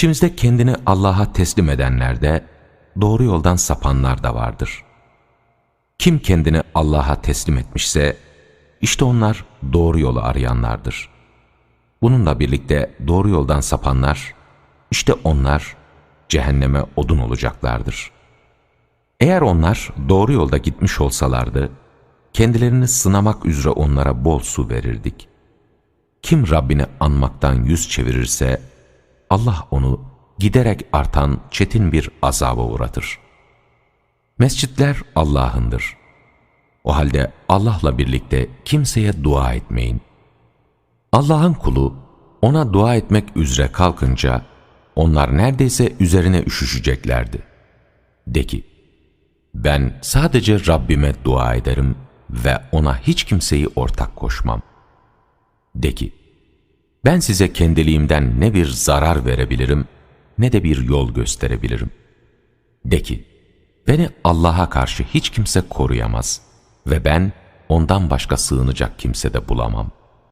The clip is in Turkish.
İçimizde kendini Allah'a teslim edenler de, doğru yoldan sapanlar da vardır. Kim kendini Allah'a teslim etmişse, işte onlar doğru yolu arayanlardır. Bununla birlikte doğru yoldan sapanlar, işte onlar cehenneme odun olacaklardır. Eğer onlar doğru yolda gitmiş olsalardı, kendilerini sınamak üzere onlara bol su verirdik. Kim Rabbini anmaktan yüz çevirirse, Allah onu giderek artan çetin bir azaba uğratır. Mescitler Allah'ındır. O halde Allah'la birlikte kimseye dua etmeyin. Allah'ın kulu ona dua etmek üzere kalkınca onlar neredeyse üzerine üşüşeceklerdi. De ki, ben sadece Rabbime dua ederim ve ona hiç kimseyi ortak koşmam. De ki, ben size kendiliğimden ne bir zarar verebilirim ne de bir yol gösterebilirim. De ki, beni Allah'a karşı hiç kimse koruyamaz ve ben ondan başka sığınacak kimse de bulamam.